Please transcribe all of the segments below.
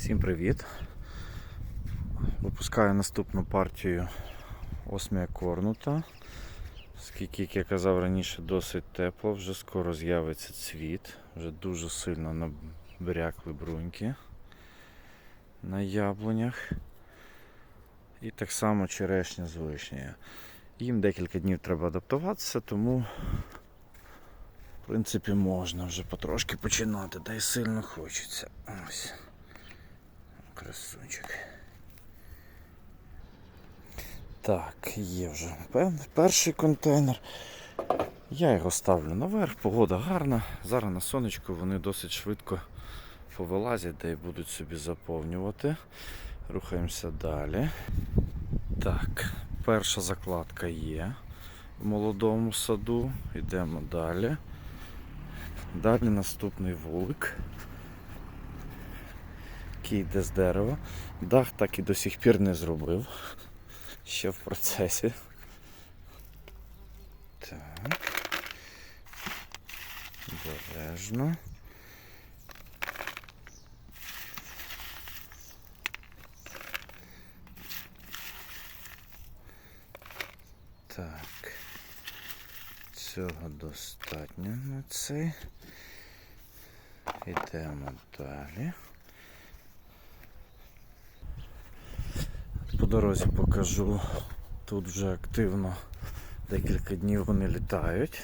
Всім привіт! Випускаю наступну партію осмія корнута. Оскільки, як я казав раніше, досить тепло, вже скоро з'явиться цвіт, вже дуже сильно набрякли бруньки на яблунях. І так само черешня з вишнею. Їм декілька днів треба адаптуватися, тому в принципі можна вже потрошки починати, та й сильно хочеться. Ось. Красунчик. Так, є вже перший контейнер. Я його ставлю наверх, погода гарна. Зараз на сонечку вони досить швидко повилазять, де й будуть собі заповнювати. Рухаємося далі. Так, перша закладка є в молодому саду. Йдемо далі. Далі наступний вулик який йде з дерева. Дах так і до сих пір не зробив. Ще в процесі. Так. Обережно. Так. Цього достатньо на цей. Йдемо далі. По дорозі покажу. Тут вже активно декілька днів вони літають.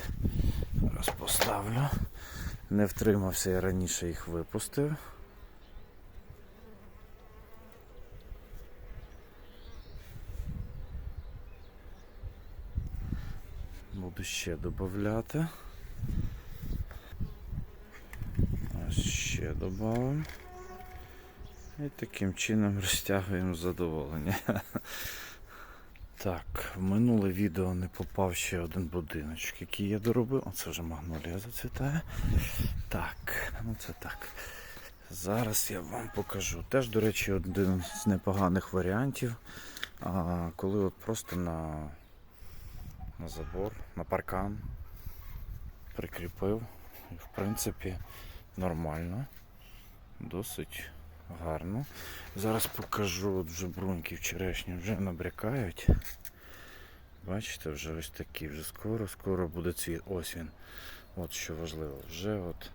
Зараз поставлю. Не втримався, я раніше їх випустив. Буду ще додати. Ще додамо. І таким чином розтягуємо задоволення. Так, в минуле відео не попав ще один будиночок, який я доробив. Оце вже магнолія зацвітає. Так, ну це так. Зараз я вам покажу. Теж, до речі, один з непоганих варіантів. А, коли от просто на, на забор, на паркан прикріпив. І в принципі нормально. Досить гарно. Зараз покажу, от вже бруньки вже набрякають. Бачите, вже ось такі, вже скоро, скоро буде цвіт. Ось він. От що важливо. Вже от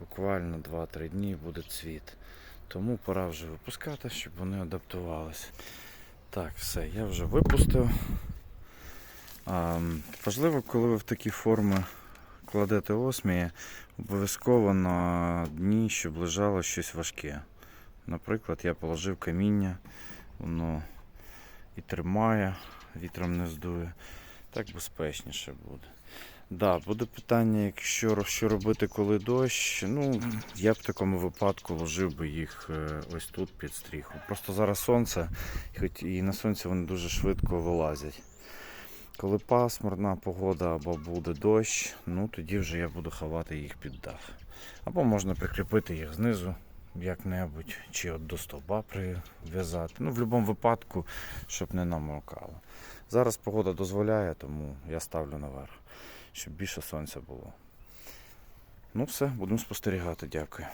буквально 2-3 дні буде цвіт. Тому пора вже випускати, щоб вони адаптувалися. Так, все, я вже випустив. А, важливо, коли ви в такі форми кладете осмії, обов'язково на дні, щоб лежало щось важке. Наприклад, я положив каміння, воно і тримає, вітром не здує. Так безпечніше буде. Да, буде питання, якщо що робити, коли дощ. Ну, я б в такому випадку ложив би їх е, ось тут під стріху. Просто зараз сонце, хоч і на сонці вони дуже швидко вилазять. Коли пасмурна погода або буде дощ, ну тоді вже я буду ховати їх під дах. Або можна прикріпити їх знизу як-небудь, чи от до стовба прив'язати. Ну, в будь-якому випадку, щоб не намокало. Зараз погода дозволяє, тому я ставлю наверх, щоб більше сонця було. Ну все, будемо спостерігати, дякую.